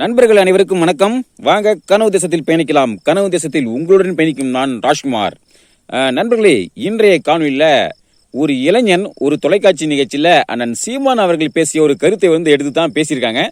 நண்பர்கள் அனைவருக்கும் வணக்கம். வாங்க கனவு தேசத்தில் பயணிக்கலாம். கனவு தேசத்தில் உங்களுடன் பயணிக்கும் நான் ராஜ்குமார். நண்பர்களே இன்றைய காணொலியில் ஒரு இளைஞன் ஒரு தொலைக்காட்சி நிகழ்ச்சியில் அண்ணன் சீமான் அவர்கள் பேசிய ஒரு கருத்தை வந்து எடுத்து தான் பேசியிருக்காங்க.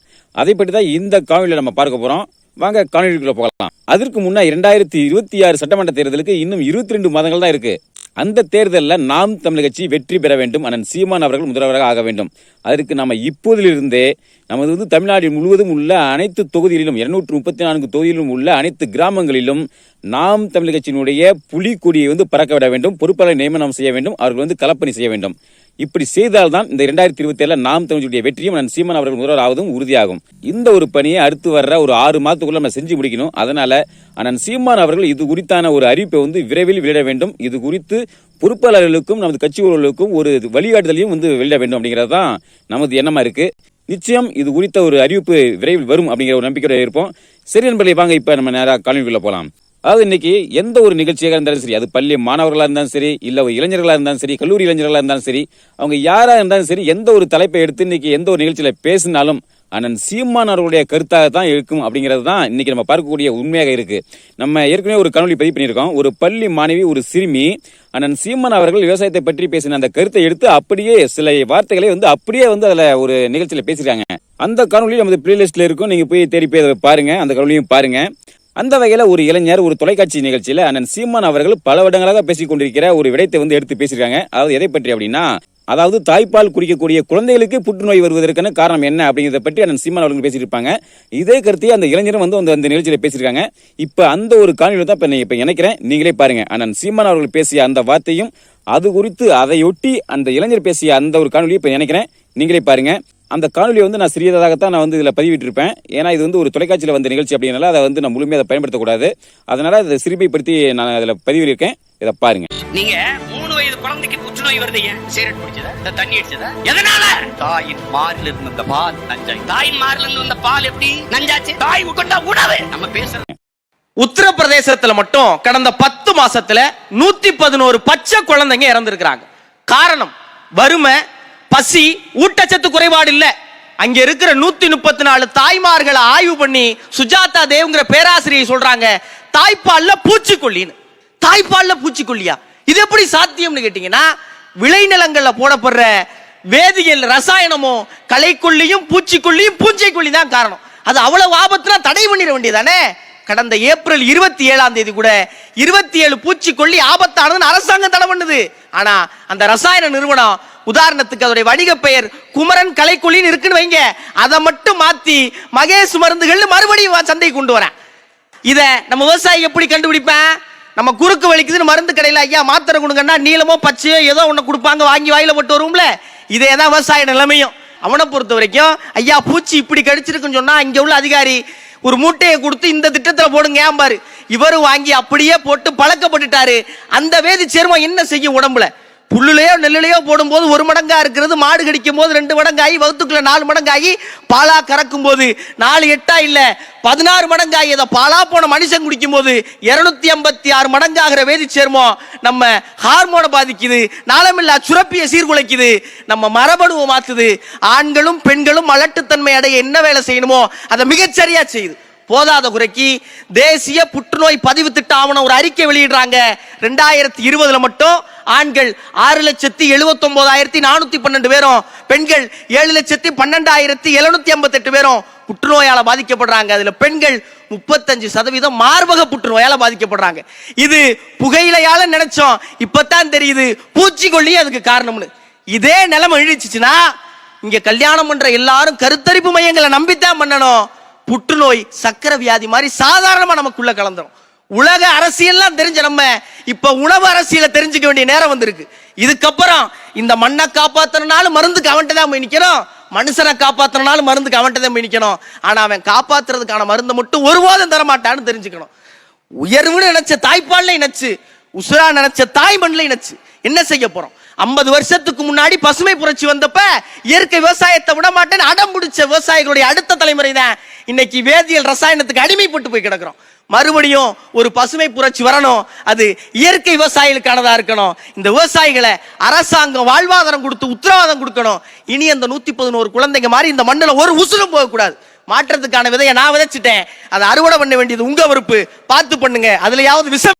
அதை பற்றி தான் இந்த காணொலியில் நம்ம பார்க்க போகிறோம் வாங்க காணொலிக்குள்ளே போகலாம். அதற்கு முன்னே இரண்டாயிரத்தி இருபத்தி ஆறு சட்டமன்ற தேர்தலுக்கு இன்னும் இருபத்தி ரெண்டு மாதங்கள் தான் இருக்குது அந்த தேர்தலில் நாம் தமிழ் கட்சி வெற்றி பெற வேண்டும். அண்ணன் சீமான் அவர்கள் முதல்வராக ஆக வேண்டும். அதற்கு நம்ம இப்போதிலிருந்தே நமது வந்து தமிழ்நாடு முழுவதும் உள்ள அனைத்து தொகுதிகளிலும் இருநூற்று முப்பத்தி நான்கு தொகுதியிலும் உள்ள அனைத்து கிராமங்களிலும் நாம் தமிழ் கட்சியினுடைய புலிக்கொடியை வந்து பறக்க விட வேண்டும் பொறுப்பாளர் நியமனம் செய்ய வேண்டும் அவர்கள் வந்து கலப்பணி செய்ய வேண்டும். இப்படி செய்தால்தான் இந்த இரண்டாயிரத்தி இருபத்தி ஏழில் நாம் தமிழுடைய வெற்றியும் நான் சீமான் அவர்கள் முதல்வர் ஆவதும் உறுதியாகும். இந்த ஒரு பணியை அடுத்து வர்ற ஒரு ஆறு மாதத்துக்குள்ள நம்ம செஞ்சு முடிக்கணும். அதனால அண்ணன் சீமான் அவர்கள் இது குறித்தான ஒரு அறிவிப்பை வந்து விரைவில் வெளியிட வேண்டும். இது குறித்து பொறுப்பாளர்களுக்கும் நமது கட்சி உறவுகளுக்கும் ஒரு வழிகாட்டுதலையும் வந்து வெளியிட வேண்டும் அப்படிங்கிறது தான் நமது எண்ணமா இருக்கு. நிச்சயம் இது குறித்த ஒரு அறிவிப்பு விரைவில் வரும் அப்படிங்கிற ஒரு நம்பிக்கையோட இருப்போம். சரி நண்பர்களை வாங்க இப்ப நம்ம நேராக காலனிக்குள்ள போலாம். அதாவது இன்னைக்கு எந்த ஒரு நிகழ்ச்சியாக இருந்தாலும் சரி அது பள்ளி மாணவர்களாக இருந்தாலும் சரி இல்லை ஒரு இளைஞர்களாக இருந்தாலும் சரி கல்லூரி இளைஞர்களாக இருந்தாலும் சரி அவங்க யாராக இருந்தாலும் சரி எந்த ஒரு தலைப்பை எடுத்து இன்னைக்கு எந்த ஒரு நிகழ்ச்சியில் பேசினாலும் அண்ணன் சீமான் அவர்களுடைய கருத்தாக தான் இருக்கும் அப்படிங்கிறது தான் இன்னைக்கு நம்ம பார்க்கக்கூடிய உண்மையாக இருக்கு. நம்ம ஏற்கனவே ஒரு கனொலி பதிவு பண்ணியிருக்கோம். ஒரு பள்ளி மாணவி ஒரு சிறுமி அண்ணன் சீமான் அவர்கள் விவசாயத்தை பற்றி பேசின அந்த கருத்தை எடுத்து அப்படியே சில வார்த்தைகளை வந்து அப்படியே வந்து அதில் ஒரு நிகழ்ச்சியில் பேசியிருக்காங்க. அந்த காணொலி நமது பிளேலிஸ்ட்ல இருக்கும். நீங்க போய் தேடி போய் அதை பாருங்க. அந்த காணொலியும் பாருங்க. அந்த வகையில் ஒரு இளைஞர் ஒரு தொலைக்காட்சி நிகழ்ச்சியில் அண்ணன் சீமான் அவர்கள் பல வருடங்களாக பேசிக் கொண்டிருக்கிற ஒரு விடயத்தை வந்து எடுத்து பேசியிருக்காங்க. அதாவது எதை பற்றி அப்படின்னா அதாவது தாய்ப்பால் குடிக்கக்கூடிய குழந்தைகளுக்கு புற்றுநோய் வருவதற்கான காரணம் என்ன அப்படிங்கிறத பற்றி அண்ணன் சீமான் அவர்கள் பேசியிருப்பாங்க. இதே கருத்தையே அந்த இளைஞரும் வந்து அந்த அந்த நிகழ்ச்சியில் பேசியிருக்காங்க. இப்போ அந்த ஒரு காணொலியில் தான் இப்போ நான் நினைக்கிறேன். நீங்களே பாருங்க அண்ணன் சீமான் அவர்கள் பேசிய அந்த வார்த்தையும் அது குறித்து அதையொட்டி அந்த இளைஞர் பேசிய அந்த ஒரு காணொலியை இப்போ நினைக்கிறேன். நீங்களே பாருங்க. அந்த காணொலியை வந்து நான் சிறியதாகத்தான் நான் வந்து இதில் பதிவிட்டிருப்பேன். ஏன்னா இது வந்து ஒரு தொலைக்காட்சியில் வந்த நிகழ்ச்சி அப்படின்னால அதை வந்து நான் முழுமையாக அதை பயன்படுத்தக்கூடாது. அதனால அதை சிறுமைப்படுத்தி நான் அதில் பதிவிட்டிருக்கேன். இதை பாருங்க. நீங்க மூணு வயது குழந்தைக்கு புற்றுநோய் வருது ஏன்? சிகரெட் குடிச்சதா இந்த தண்ணி அடிச்சதா? எதனால? தாயின் மாரில் இருந்த இந்த பால் நஞ்சாய் தாயின் மாரில் இருந்து வந்த பால் எப்படி நஞ்சாச்சு? தாய் உட்கொண்ட உணவு. நம்ம பேசுறது உத்தரப்பிரதேசத்துல மட்டும் கடந்த பத்து மாசத்துல நூத்தி பதினோரு பச்சை குழந்தைங்க இறந்திருக்கிறாங்க. காரணம் வறுமை பசி ஊட்டச்சத்து குறைபாடு இல்லை. அங்க இருக்கிற நூத்தி முப்பத்தி நாலு தாய்மார்களை ஆய்வு பண்ணி சுஜாதா தேவ்ங்கிற பேராசிரியை சொல்றாங்க தாய்ப்பால்ல பூச்சிக்கொல்லின்னு. தாய்ப்பால்ல பூச்சிக்கொல்லியா? இது எப்படி சாத்தியம்னு கேட்டீங்கன்னா விளைநிலங்கள்ல போடப்படுற வேதியியல் ரசாயனமும் கலைக்கொல்லியும் பூச்சிக்கொல்லியும் பூஞ்சைக்கொல்லி தான் காரணம். அது அவ்வளவு ஆபத்துனா தடை பண்ணிட வேண்டியதானே? கடந்த ஏப்ரல் இருபத்தி ஏழாம் தேதி கூட இருபத்தி ஏழு பூச்சிக்கொல்லி ஆபத்தானதுன்னு அரசாங்கம் தடை பண்ணுது. ஆனா அந்த ரசாயன நிறுவனம் உதாரணத்துக்கு அதோடைய வணிக பெயர் குமரன் கலைக்குழின்னு இருக்குன்னு வைங்க. அதை மட்டும் மாத்தி மகேஷ் மருந்துகள் மறுபடியும் சந்தைக்கு கொண்டு வரேன். இத நம்ம விவசாயி எப்படி கண்டுபிடிப்பேன்? நம்ம குறுக்கு வலிக்குதுன்னு மருந்து கடையில் ஐயா மாத்திரை கொடுங்கன்னா நீளமோ பச்சையோ ஏதோ ஒன்று கொடுப்பாங்க வாங்கி வாயில போட்டு வரும்ல இதே தான் விவசாய நிலைமையும். அவனை பொறுத்த வரைக்கும் ஐயா பூச்சி இப்படி கடிச்சிருக்குன்னு சொன்னா இங்க உள்ள அதிகாரி ஒரு மூட்டையை கொடுத்து இந்த திட்டத்தில் போடுங்க ஏம்பாரு. இவரு வாங்கி அப்படியே போட்டு பழக்கப்பட்டுட்டாரு. அந்த வேதி சேர்மம் என்ன செய்யும் உடம்புல? புல்லுலையோ நெல்லுலையோ போடும்போது ஒரு மடங்கா இருக்கிறது மாடு கடிக்கும் போது ரெண்டு மடங்காகி வகுத்துக்குள்ள நாலு மடங்காகி பாலா கறக்கும் போது நாலு எட்டா இல்ல பதினாறு மடங்காகி அதை பாலா போன மனுஷன் குடிக்கும் போது இருநூத்தி ஐம்பத்தி ஆறு மடங்காகிற வேதி சேர்மம் நம்ம ஹார்மோனை பாதிக்குது நாளமில்லா சுரப்பியை சீர்குலைக்குது நம்ம மரபணுவை மாத்துது. ஆண்களும் பெண்களும் அலட்டுத்தன்மை அடைய என்ன வேலை செய்யணுமோ அதை மிகச்சரியா செய்யுது. போதாத குறைக்கு தேசிய புற்றுநோய் பதிவு திட்ட ஆவணம் ஒரு அறிக்கை வெளியிடுறாங்க. ரெண்டாயிரத்தி இருபதுல மட்டும் ஆண்கள் ஆறு லட்சத்தி எழுபத்தி ஒன்பதாயிரத்தி நானூத்தி பன்னெண்டு பேரும் பெண்கள் ஏழு லட்சத்தி பன்னெண்டாயிரத்தி எழுநூத்தி ஐம்பத்தெட்டு பேரும் புற்றுநோயால பாதிக்கப்படுறாங்க. அதுல பெண்கள் முப்பத்தஞ்சு சதவீதம் மார்பக புற்றுநோயால பாதிக்கப்படுறாங்க. இது புகையிலையால நினைச்சோம். இப்பதான் தெரியுது. பூச்சிக்கொல்லி அதுக்கு காரணம்னு. இதே நிலைமை இழிச்சுச்சுன்னா இங்க கல்யாணம் பண்ற எல்லாரும் கருத்தரிப்பு மையங்களை நம்பித்தான் பண்ணணும். புற்றுநோய் சக்கரை வியாதி மாதிரி சாதாரணமாக நமக்குள்ள கலந்துரும். உலக அரசியல்லாம் தெரிஞ்ச நம்ம இப்ப உணவு அரசியலை தெரிஞ்சுக்க வேண்டிய நேரம் வந்திருக்கு. இதுக்கப்புறம் இந்த மண்ணை காப்பாத்துறனாலும் மருந்துக்கு அவன்கிட்ட தான் போய் நிற்கிறோம் மனுஷனை காப்பாத்துறனாலும் மருந்துக்கு அவன்கிட்ட தான் போய் நிற்கணும் ஆனா அவன் காப்பாத்துறதுக்கான மருந்தை மட்டும் ஒருபோதும் தர மாட்டான்னு தெரிஞ்சுக்கணும். உயர்வுன்னு நினைச்ச தாய்ப்பால்ல இணைச்சு உசுரா நினைச்ச தாய் மண்ணில் இணைச்சு என்ன செய்ய போறோம்? ஐம்பது வருஷத்துக்கு முன்னாடி பசுமை புரட்சி வந்தப்ப இயற்கை விவசாயத்தை விட மாட்டேன்னு அடம் பிடிச்ச விவசாயிகளுடைய அடுத்த தலைமுறை தான் இன்னைக்கு வேதியியல் ரசாயனத்துக்கு அடிமைப்பட்டு போய் கிடக்கிறோம். மறுபடியும் ஒரு பசுமை புரட்சி வரணும். அது இயற்கை விவசாயிகளுக்கானதா இருக்கணும். இந்த விவசாயிகளை அரசாங்கம் வாழ்வாதாரம் கொடுத்து உத்தரவாதம் கொடுக்கணும். இனி அந்த நூத்தி பதினோரு குழந்தைங்க மாதிரி இந்த மண்ணில் ஒரு உசுரும் போகக்கூடாது. மாற்றத்துக்கான விதையை நான் விதைச்சிட்டேன். அதை அறுவடை பண்ண வேண்டியது உங்க பொறுப்பு பார்த்து பண்ணுங்க. அதுலயாவது விஷம்